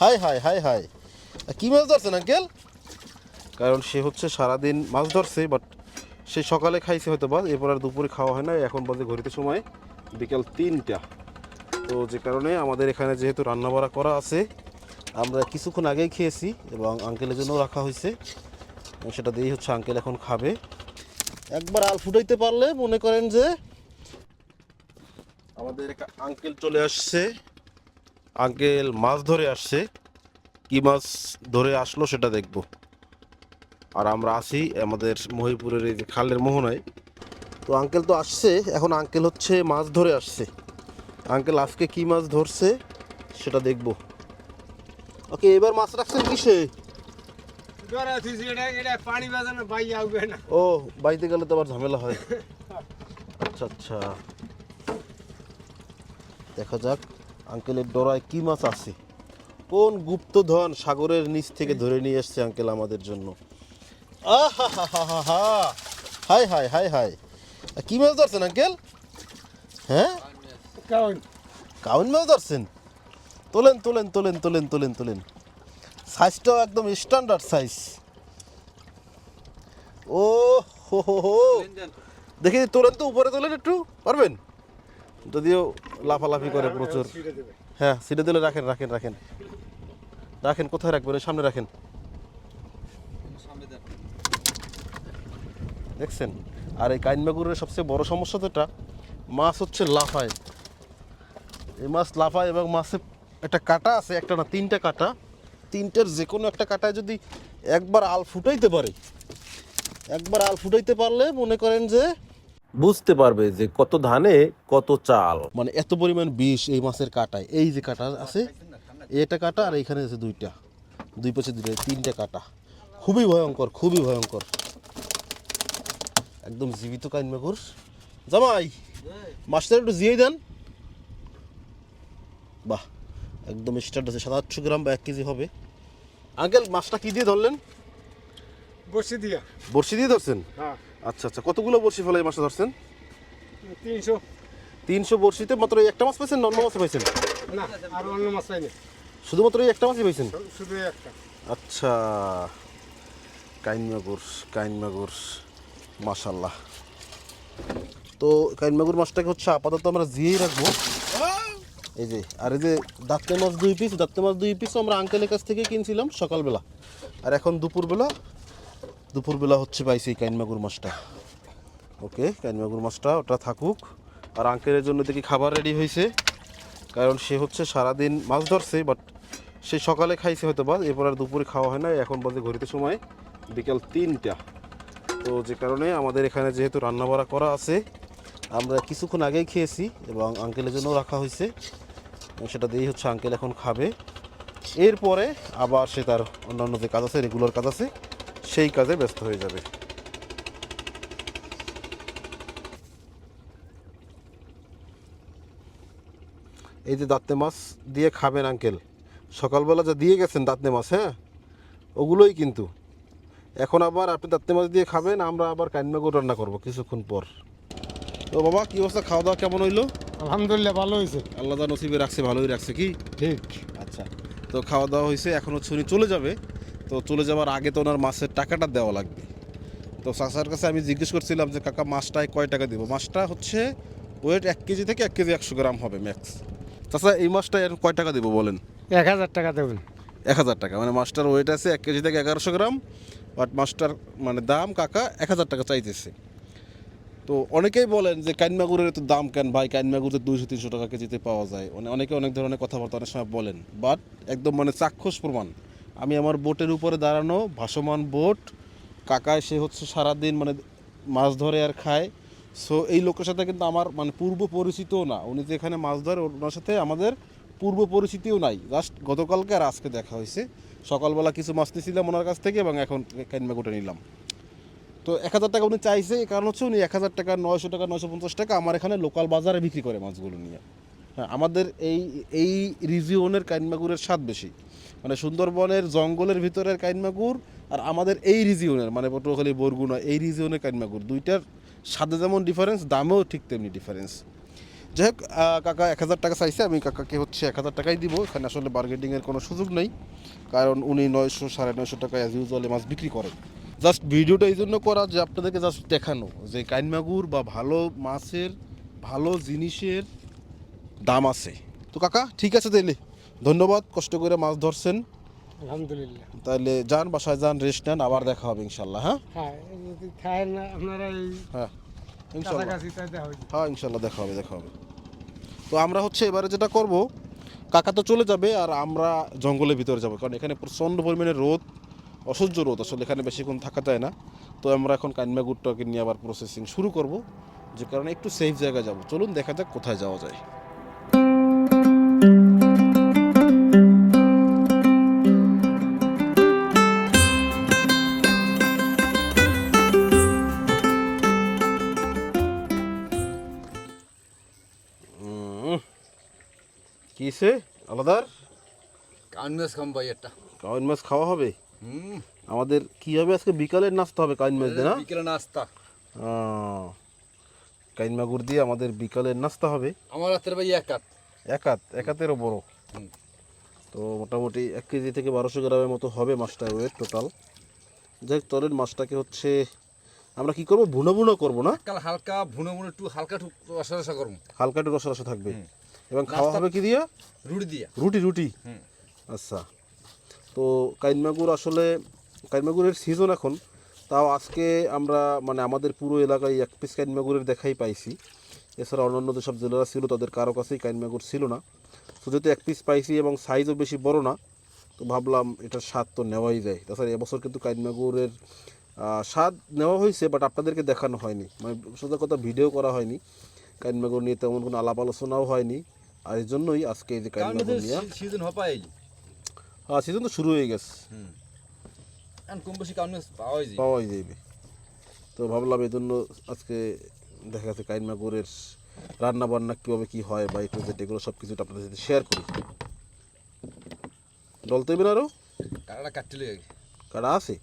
High hi hi hi. কি মাছ ধরছেন, আঙ্কেল? কারণ সে হচ্ছে সারাদিন মাছ ধরছে বাট সে সকালে খাইছে হয়তো বা, এরপর আর দুপুরে খাওয়া হয় না। এখন বাজে ঘড়িতে সময় বিকাল তিনটা। তো যে কারণে আমাদের এখানে যেহেতু রান্না রান্নাবাড়া করা আছে, আমরা কিছুক্ষণ আগেই খেয়েছি এবং আঙ্কেলের জন্য রাখা হয়েছে। সেটা দিয়েই হচ্ছে আঙ্কেল এখন খাবে। একবার আল ফুটাইতে পারলে মনে করেন যে আমাদের আঙ্কেল চলে আসছে। আঙ্কেল মাছ ধরে আসছে। কি মাছ ধরে আসলো সেটা দেখব। আর আমরা আছি আমাদের মহিপুরের এই যে খালের মোহনায়। তো আঙ্কেল তো আসছে এখন আঙ্কেল হচ্ছে মাছ ধরে আসছে। আঙ্কেল আজকে কি মাছ ধরছে সেটা দেখব। ওকে এবার মাছ রাখছেন কিসে? ও বাইতে গেলে তো আবার ঝামেলা হয়। আচ্ছা আচ্ছা। দেখা যাক। আঙ্কেলের ডোরায় কি মাছ আছে? কোন গুপ্তধন সাগরের নিচ থেকে ধরে নিয়ে এসছে আঙ্কেল আমাদের জন্য? আহা হা হা হা হা হাই হাই হাই। হাই কি মাছ ধরছেন আঙ্কেল? হ্যাঁ? কারণ কাউন মাছ ধরছেন? তোলেন তোলেন তোলেন তোলেন তোলেন তোলেন। সাইজটাও একদম স্ট্যান্ডার্ড সাইজ ও হো হো হো। দেখি তোলেন তো উপরে তোলেন একটু পারবেন? যদিও লাফালাফি করে প্রচুর। হ্যাঁ সিটে দিলে রাখেন রাখেন রাখেন। রাখেন, কোথায় রাখবেন? সামনে রাখেন। দেখছেন? আর এই কাইন মাগুরের সবচেয়ে বড় সমস্যা এটা মাছ হচ্ছে লাফায়। এই মাছ লাফায় এবং মাছে একটা কাটা আছে, একটা না তিনটা কাটা। তিনটার যে কোনো একটা কাটায় যদি একবার আল ফুটাইতে পারে, একবার আল ফুটাইতে পারলে মনে করেন যে বুঝতে পারবে যে কত ধানে কত চাল। মানে এত পরিমাণ বিষ এই মাছের কাটায়। এই যে কাটা আছে এটা কাটা আর এইখানে আছে দুইটা। দুই পাশে দুইটা তিনটা কাটা। খুবই ভয়ঙ্কর খুবই ভয়ঙ্কর। একদম জীবিত কাইন মাগুর জামাই মাছটা একটু জিয়ে দেন। বাহ একদম স্টার্ট আছে সাত আটশো গ্রাম বা এক কেজি হবে। আঙ্কেল মাছটা কি দিয়ে ধরলেন? বসে দিয়া। বড়শি দিয়ে ধরছেন? হ্যাঁ। আচ্ছা আচ্ছা। কতগুলো বড়শি ফেলে এই মাছটা ধরছেন? তিনশো। তিনশো বড়শিতে? মাত্র একটা মাছ পাইছেন নর্মাল মাছ পাইছেন? না আর অন্য মাছ পাইনি। শুধুমাত্র এই একটা মাছই পাইছেন? শুধু একটা। আচ্ছা। কাইন মাগুর কাইন মাগুর মাশাল্লাহ তো কাইন মাগুর মাছটাকে হচ্ছে আপাতত আমরা জিয়েই রাখব। এই যে আর এই যে দাঁতে মাছ দুই পিস দাঁতে মাছ দুই পিস আমরা আঙ্কেলের কাছ থেকে কিনছিলাম সকালবেলা। আর এখন দুপুরবেলা দুপুরবেলা হচ্ছে পাইছি এই কাইন মাগুর মাছটা। ওকে কাইন মাগুর মাছটা, ওটা থাকুক। আর আঙ্কেলের জন্য দেখি খাবার রেডি হয়েছে। কারণ সে হচ্ছে সারাদিন মাছ ধরছে বাট সে সকালে খাইছে হয়তো বা, এরপর আর দুপুরে খাওয়া হয় না। এখন বাজে ঘড়িতে সময় বিকাল তিনটা। তো যে কারণে আমাদের এখানে যেহেতু রান্নাবাড়া করা আছে, আমরা কিছুক্ষণ আগেই খেয়েছি এবং আঙ্কেলের জন্য রাখা হয়েছে। সেটা দিয়েই হচ্ছে আঙ্কেল এখন খাবে। এরপরে আবার সে তার অন্যান্য যে কাজ আছে রেগুলার কাজ আছে সেই কাজে ব্যস্ত হয়ে যাবে। এই যে দাঁতে মাছ দিয়ে খাবেন আঙ্কেল। সকালবেলা যা দিয়ে গেছেন দাঁতনে মাছ হ্যাঁ? ওগুলোই কিন্তু। এখন আবার আপনি দাঁতনে মাছ দিয়ে খাবেন আমরা আবার কাইনমাগুর রান্না করব কিছুক্ষণ পর। তো বাবা কি অবস্থা? খাওয়া দাওয়া কেমন হইল? আলহামদুলিল্লাহ ভালো হয়েছে। আল্লাহ নসিবে রাখছে ভালোই রাখছে কি? ঠিক। আচ্ছা। তো খাওয়া দাওয়া হয়েছে এখন হচ্ছে উনি চলে যাবে। তো চলে যাওয়ার আগে তো ওনার মাছের টাকাটা দেওয়া লাগবে। তো চাচার কাছে আমি জিজ্ঞেস করছিলাম যে কাকা মাছটায় কয় টাকা দিব? মাছটা হচ্ছে ওয়েট এক কেজি থেকে এক কেজি একশো গ্রাম হবে ম্যাক্স। চাচা এই মাছটা এর কয় টাকা দিব বলেন? এক হাজার টাকা দেবেন। এক হাজার টাকা মানে মাছটার ওয়েট আছে এক কেজি থেকে এগারোশো গ্রাম বাট মাছটার মানে দাম কাকা এক হাজার টাকা চাইতেছে। তো অনেকেই বলেন যে কাইনমাগুরের তো দাম কেন? ভাই কাইনমাগুর তো দুইশো তিনশো টাকা কেজিতে পাওয়া যায়। অনেকে অনেক ধরনের কথাবার্তা অনেক সময় বলেন বাট একদম মানে চাক্ষুষ প্রমাণ। আমি আমার বোটের উপরে দাঁড়ানো, ভাসমান বোট, কাকায় সে হচ্ছে সারাদিন মানে মাছ ধরে আর খায়। সো এই লোকের সাথে কিন্তু আমার মানে পূর্ব পরিচিতও না। উনি যে এখানে মাছ ধরে, ওনার সাথে আমাদের পূর্ব পরিচিতিও নাই। জাস্ট গতকালকে আর আজকে দেখা হয়েছে। সকালবেলা কিছু মাছ নিয়েছিলাম ওনার কাছ থেকে এবং এখন ক্যানমা কাইনমাগুটা নিলাম। তো এক হাজার টাকা উনি চাইছে, এই কারণ হচ্ছে উনি এক হাজার টাকা, নয়শো টাকা, নয়শো পঞ্চাশ টাকা আমার এখানে লোকাল বাজারে বিক্রি করে মাছগুলো নিয়ে। হ্যাঁ আমাদের এই এই রিজিওনের কাইনমাগুরের স্বাদ বেশি। মানে সুন্দরবনের জঙ্গলের ভিতরের কাইনমাগুর আর আমাদের এই রিজিওনের মানে পটুয়াখালী, বরগুনা, এই রিজিওনের কাইনমাগুর দুইটার স্বাদে যেমন ডিফারেন্স দামেও ঠিক তেমনি ডিফারেন্স যাই হোক কাকা এক হাজার টাকা চাইছে, আমি কাকাকে হচ্ছে এক হাজার টাকাই দিব। এখানে আসলে বার্গেটিংয়ের কোনো সুযোগ নেই, কারণ উনি নয়শো, সাড়ে নয়শো টাকা অ্যাজ ইউজুয়ালি মাছ বিক্রি করেন। জাস্ট ভিডিওটা এই জন্য করা যে আপনাদেরকে জাস্ট দেখানো যে কাইনমাগুর বা ভালো মাছের, ভালো জিনিসের দাম আছে। তো কাকা, ঠিক আছে তাইলে ধন্যবাদ কষ্ট করে মাছ ধরছেন। আলহামদুলিল্লাহ। তাহলে যান বাসায় যান রেস্ট নেন আবার দেখা হবে ইনশাল্লাহ হ্যাঁ? হ্যাঁ আপনারা এই হ্যাঁ ইনশাল্লাহ দেখা হ্যাঁ ইনশাল্লাহ দেখা হবে দেখা হবে। তো আমরা হচ্ছে এবারে যেটা করব কাকা তো চলে যাবে আর আমরা জঙ্গলের ভিতরে যাব কারণ এখানে প্রচণ্ড পরিমাণে রোদ অসহ্য রোদ আসলে এখানে বেশিক্ষণ থাকা যায় না। তো আমরা এখন কানমাগুরটাকে নিয়ে আবার প্রসেসিং শুরু করব যে কারণে একটু সেফ জায়গায় যাব। চলুন দেখা যাক কোথায় যাওয়া যায়। কিসে? আলাদার? কানমেস খাম ভাই একটা। কাউন মাছ খাওয়া হবে? হুম। আমাদের কি হবে? আজকে বিকালের নাস্তা হবে কাইন মাছ দিয়ে না? বিকেলে নাস্তা। কাইন মাগুর দিয়ে আমাদের বিকালের নাস্তা হবে। আমার হাতের ভাই এক হাত। একাত একাতেরও বড়। তো মোটামুটি এক কেজি থেকে বারোশো গ্রামের মতো হবে মাছটা ওয়েট টোটাল যাই হোক তলের মাছটাকে হচ্ছে আমরা কি করব? ভুনো ভুনো করব না? কাল হালকা ভুনো ভুনো একটু হালকা একটু রসা রসা করুন হালকা একটু রসা রসা থাকবে। এবং খাওয়া হবে কি দিয়া? রুটি দিয়া। রুটি রুটি? আচ্ছা। তো কাইনমাগুর আসলে কাইনমাগুরের সিজন এখন তাও আজকে আমরা মানে আমাদের পুরো এলাকায় এক পিস কাইনমাগুরের দেখাই পাইছি। এছাড়া অন্যান্য যেসব জেলেরা ছিল তাদের কারও কাছেই কাইনমাগুর ছিল না। তো যেহেতু এক পিস পাইছি এবং সাইজও বেশি বড় না তো ভাবলাম এটার স্বাদ তো নেওয়াই যায়। তাছাড়া এবছর কিন্তু কাইনমাগুরের স্বাদ নেওয়া হয়েছে বাট আপনাদেরকে দেখানো হয়নি। মানে সোজা কথা ভিডিও করা হয়নি। কাইনমাগুর নিয়ে তেমন কোনো আলাপ আলোচনাও হয়নি। আর এই জন্যই আজকে এই যে কাইনমাগুর নিয়ে সিজন হপাই হ্যাঁ সিজন তো শুরু হয়ে গেছে। কম বেশি কানমেস পাওয়াই যাবে। তো ভাবলাম এই জন্য আজকে দেখা যাচ্ছে কাইনমাগুরের রান্না বান্না কীভাবে কী হয় বা একটু যেটা এগুলো সব কিছুটা আপনাদের সাথে শেয়ার করি। ডলতে হবে না আরও কাটাটা কাটতে লেগে কাটা আছে?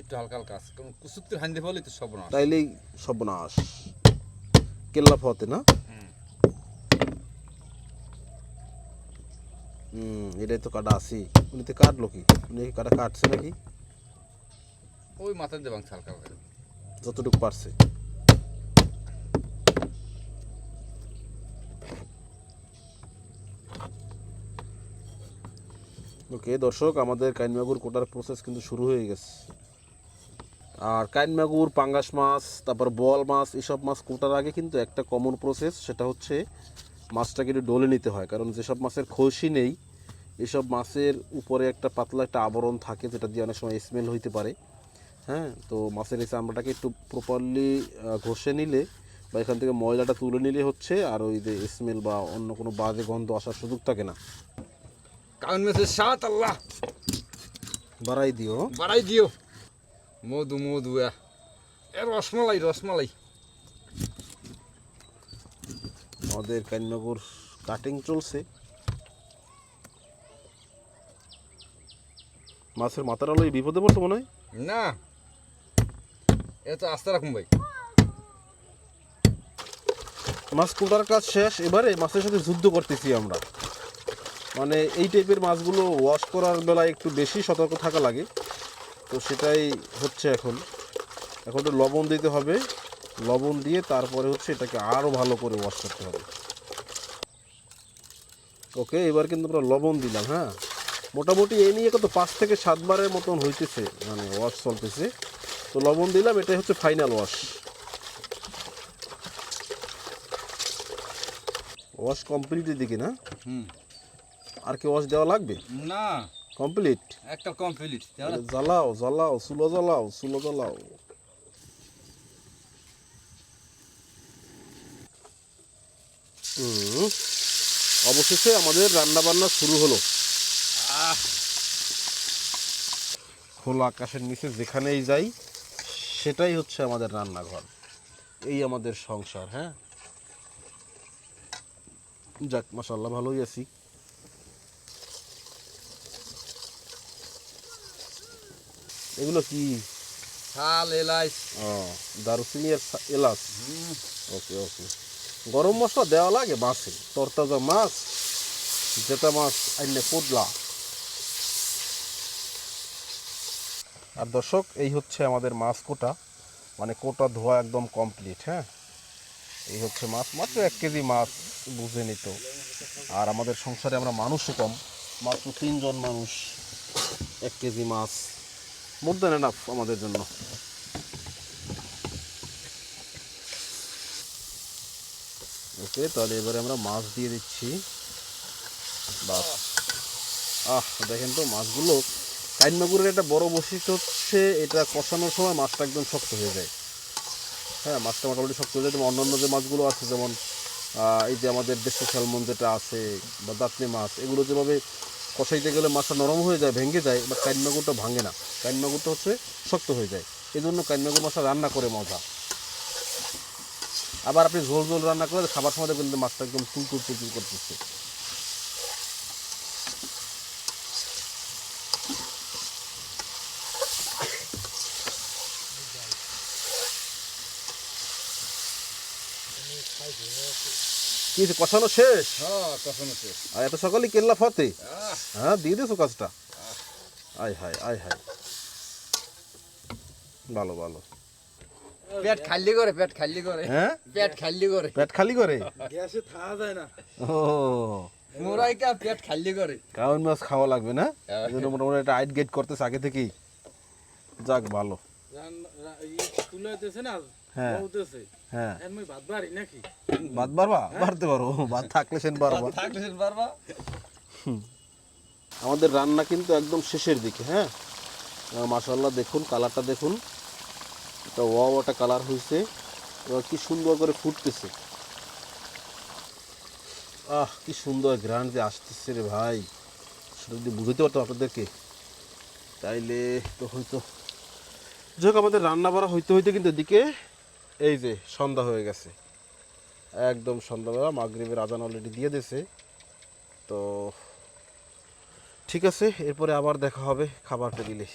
একটু হালকা হালকা আছে। কারণ কুসুত্তির হান্দি ফলে তো সব না তাইলেই সর্বনাশ। কেল্লা ফতে না? হুম এটাই তো কাটা আছি। উনি তো কাটলো কি? উনি কাটা কাটছে নাকি? ওই মাথায় দেবাং হালকা যতটুকু পারছে। ওকে দর্শক আমাদের কাইনমাগুর কোটার প্রসেস কিন্তু শুরু হয়ে গেছে। আর কাইনমাগুর পাঙ্গাস মাছ তারপর বল মাছ এসব মাছ কোটার আগে কিন্তু একটা কমন প্রসেস সেটা হচ্ছে মাছটাকে একটু ডলে নিতে হয়। কারণ যেসব মাছের খসি নেই এসব মাছের উপরে একটা পাতলা একটা আবরণ থাকে যেটা দিয়ে অনেক সময় স্মেল হইতে পারে। হ্যাঁ তো মাছের এই চামড়াটাকে একটু প্রপারলি ঘষে নিলে বা এখান থেকে ময়লাটা তুলে নিলে হচ্ছে আর ওই যে স্মেল বা অন্য কোনো বাজে গন্ধ আসার সুযোগ থাকে না। কানমেসের স্বাদ আল্লাহ। বাড়াই দিও। বাড়াই দিও। মধু মধু এ রসমালাই রসমালাই। আমাদের কান্যাগুর কাটিং চলছে। মাছের মাথার আলো বিপদে পড়ছে মনে হয়? না। এ তো আস্তে রাখুন ভাই। মাছ কুটার কাজ শেষ এবারে মাছের সাথে যুদ্ধ করতেছি আমরা। মানে এই টাইপের মাছগুলো ওয়াশ করার বেলায় একটু বেশি সতর্ক থাকা লাগে। তো সেটাই হচ্ছে এখন। এখন একটু লবণ দিতে হবে। লবণ দিয়ে তারপরে হচ্ছে এটাকে আরও ভালো করে ওয়াশ করতে হবে। ওকে এবার কিন্তু আমরা লবণ দিলাম হ্যাঁ? মোটামুটি এই নিয়ে কত পাঁচ থেকে সাতবারের মতন হইতেছে মানে ওয়াশ চলতেছে। তো লবণ দিলাম এটাই হচ্ছে ফাইনাল ওয়াশ ওয়াশ কমপ্লিটের দিকে না? হুম। আর কি ওয়াশ দেওয়া লাগবে? না। কমপ্লিট একটা কমপ্লিট জ্বালাও জ্বালাও সুলো জ্বালাও সুলো জ্বালাও। অবশেষে আমাদের রান্না বান্না শুরু হলো। খোলা আকাশের নিচে যেখানেই যাই সেটাই হচ্ছে আমাদের রান্নাঘর। এই আমাদের সংসার হ্যাঁ? যাক মাসাল্লাহ ভালোই আছি। এগুলো কি? শাল এলাচ। ও দারুচিনি আর এলাচ? ওকে ওকে। গরম মশলা দেওয়া লাগে মাছে। তরতাজা মাছ যেটা মাছ আইনে পোদলা। আর দর্শক এই হচ্ছে আমাদের মাছ কোটা। মানে কোটা ধোয়া একদম কমপ্লিট হ্যাঁ? এই হচ্ছে মাছ। মাত্র এক কেজি মাছ বুঝে নিত। আর আমাদের সংসারে আমরা মানুষও কম। মাত্র তিনজন মানুষ এক কেজি মাছ মোর দেন এনাফ আমাদের জন্য। ওকে তাহলে এবারে আমরা মাছ দিয়ে দিচ্ছি। বাস আহ, দেখেন তো মাছগুলো কাইন মাগুরের একটা বড় বৈশিষ্ট্য হচ্ছে এটা কষানোর সময় মাছটা একদম শক্ত হয়ে যায়। হ্যাঁ মাছটা মোটামুটি শক্ত হয়ে যায়। যেমন অন্যান্য যে মাছগুলো আছে, যেমন এই যে আমাদের দেশি স্যালমন যেটা আছে বা দাঁতনি মাছ, এগুলো যেভাবে কষাইতে গেলে মাছটা নরম হয়ে যায়, ভেঙে যায়, বা কান্যাগুড়টা ভাঙে না। কান্যাগুড়টা হচ্ছে শক্ত হয়ে যায়। এই জন্য কাইন মাগুর মাছটা রান্না করে মজা। আবার আপনি ঝোল ঝোল রান্না করলে খাবার সময় কিন্তু মাছটা একদম তুলতুল তুলতুল করতেছে। কি কষানো শেষ? হ্যাঁ আর এত সকালে কেল্লা ফতে? হ্যাঁ দিয়ে দিয়েছ কাজটা? আয় হায় আয় হায়। ভালো ভালো। পেট খালি করে পেট খালি করে। হ্যাঁ? পেট খালি করে। পেট খালি করে? গ্যাসে থাকা যায় না। ও। মোরাইকা পেট খালি করে। কাউন মাছ খাওয়া লাগবে না? হ্যাঁ। এই জন্য মোটামুটি একটা আইট গেট করতেছে আগে থেকেই। যাক ভালো। তুলাইতেছে না? হ্যাঁ। হ্যাঁ। এখন ভাত বাড়ি নাকি? ভাত বাড়বা বাড়তে পারো। ভাত থাকলে সেন পারবা থাকলে পারবা আমাদের রান্না কিন্তু একদম শেষের দিকে হ্যাঁ? মাসাল্লাহ দেখুন কালারটা দেখুন। এটা ওয়া ওয়াটা কালার হয়েছে এবার কি সুন্দর করে ফুটতেছে। আহ কি সুন্দর গ্রান্ড যে আসতেছে রে ভাই। সেটা যদি বুঝতে পারতো আপনাদেরকে তাইলে তো হয়তো যাই হোক আমাদের রান্না বাড়া হইতে হইতে কিন্তু এদিকে এই যে সন্ধ্যা হয়ে গেছে। একদম সন্ধ্যাবেলা মাগরিবের আজান অলরেডি দিয়ে দিয়েছে। তো ঠিক আছে, এরপরে আবার দেখা হবে খাবার টেবিলে।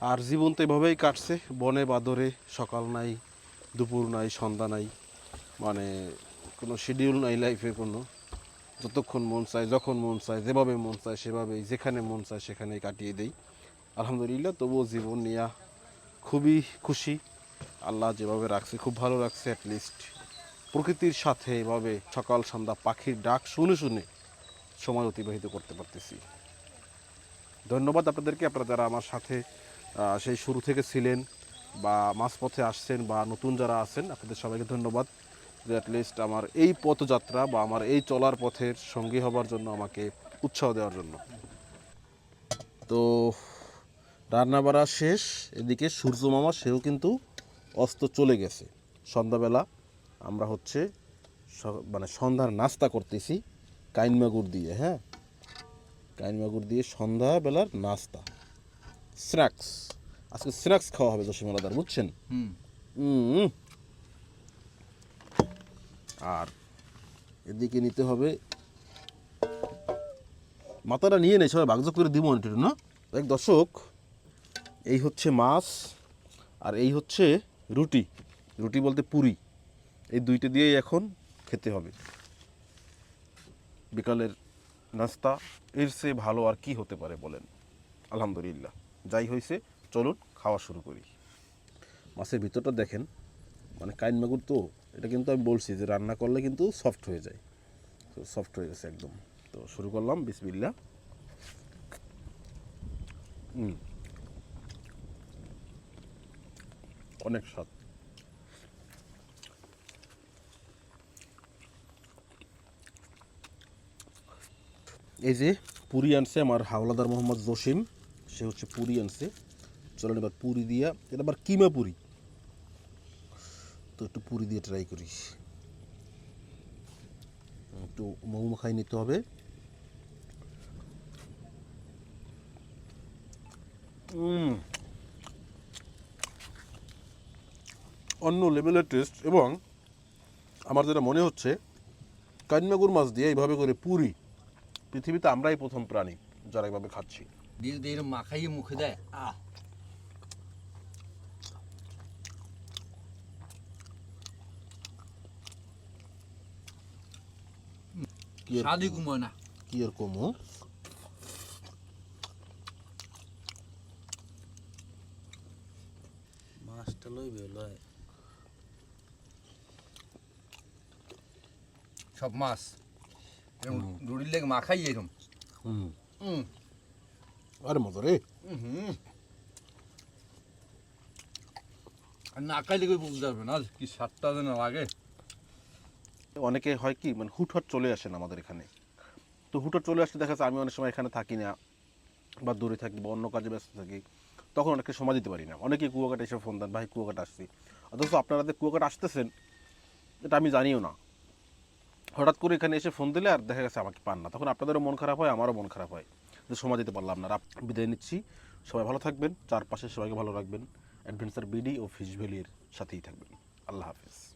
আর জীবন তো এভাবেই কাটছে, বনে বাদরে, সকাল নাই, দুপুর নাই, সন্ধ্যা নাই। মানে কোনো শিডিউল নাই লাইফে কোনো। যতক্ষণ মন চায়, যখন মন চায়, যেভাবে মন চায়, সেভাবেই, যেখানে মন চায়, সেখানেই কাটিয়ে দেই। আলহামদুলিল্লাহ, তবুও জীবন নিয়ে খুবই খুশি। আল্লাহ যেভাবে রাখছে, খুব ভালো রাখছে অ্যাটলিস্ট প্রকৃতির সাথে এভাবে সকাল সন্ধ্যা পাখির ডাক শুনে শুনে সময় অতিবাহিত করতে পারতেছি। ধন্যবাদ আপনাদেরকে, আপনারা যারা আমার সাথে সেই শুরু থেকে ছিলেন বা মাঝপথে আসছেন বা নতুন যারা আছেন, আপনাদের সবাইকে ধন্যবাদ যে অ্যাটলিস্ট আমার এই পথযাত্রা বা আমার এই চলার পথের সঙ্গী হবার জন্য আমাকে উৎসাহ দেওয়ার জন্য। তো রান্না বাড়া শেষ, এদিকে সূর্য মামা সেও কিন্তু অস্ত চলে গেছে। সন্ধ্যাবেলা আমরা হচ্ছে মানে সন্ধ্যার নাস্তা করতেছি কাইনমাগুর দিয়ে হ্যাঁ? কাইন মাগুর দিয়ে সন্ধ্যাবেলার নাস্তা। স্ন্যাক্স। আজকে স্ন্যাক্স খাওয়া হবে জসিম আলাদার বুঝছেন? আর এদিকে নিতে হবে মাথাটা নিয়ে নেই সবাই বাগজ করে দিব না? এক দর্শক এই হচ্ছে মাছ আর এই হচ্ছে রুটি রুটি বলতে পুরি। এই দুইটা দিয়েই এখন খেতে হবে। বিকালের নাস্তা, এর চেয়ে ভালো আর কি হতে পারে বলেন? আলহামদুলিল্লাহ। যাই হয়েছে, চলুন খাওয়া শুরু করি। মাছের ভিতরটা দেখেন। মানে কাইন মাগুর তো, এটা কিন্তু আমি বলছি যে রান্না করলে কিন্তু সফট হয়ে যায়। তো সফট হয়ে গেছে একদম। তো শুরু করলাম বিসমিল্লা হুম অনেক স্বাদ। এই যে পুরি আনছে আমার হাওলাদার মোহাম্মদ জসিম, সে হচ্ছে পুরি আনছে। চলেন এবার পুরি দিয়া, এটা আবার কিমা পুরি? তো একটু পুরি দিয়ে ট্রাই করি। একটু মৌ মাখাই নিতে হবে। উম। অন্য লেভেলের টেস্ট এবং আমার যেটা মনে হচ্ছে কান্যাগুর মাছ দিয়ে এইভাবে করে পুরি। পৃথিবীতে আমরাই প্রথম প্রাণী যারা এইভাবে খাচ্ছি। দিয়ে দিয়ে মাখাইয়ে মুখে দেয়। আহ। স্বাদই কুময় না। কি কম মাছটা লইবে লয়। সব মাছ। এরকম রুটির লেগে মাখাই এরকম হুম। হুম। আরে মজা রে। হুম আর না খাইলে কেউ বুঝতে পারবে না কি স্বাদটা যেন লাগে। অনেকে হয় কি মানে হুটহাট চলে আসেন আমাদের এখানে। তো হুটহাট চলে আসলে দেখা যাচ্ছে আমি অনেক সময় এখানে থাকি না বা দূরে থাকি বা অন্য কাজে ব্যস্ত থাকি। তখন অনেকে সময় দিতে পারি না। অনেকে কুয়াকাটা এসে ফোন দেন ভাই কুয়াকাটা আসছি। অথচ আপনারা যে কুয়াকাটা আসতেছেন এটা আমি জানিও না। হঠাৎ করে এখানে এসে ফোন দিলে আর দেখা গেছে আমাকে পান না। তখন আপনাদেরও মন খারাপ হয়, আমারও মন খারাপ হয়। যে সময় দিতে পারলাম না। বিদায় নিচ্ছি। সবাই ভালো থাকবেন। চারপাশে সবাইকে ভালো রাখবেন। অ্যাডভেঞ্চার বিডি ও ফিশ ভ্যালির সাথেই থাকবেন। আল্লাহ হাফিজ।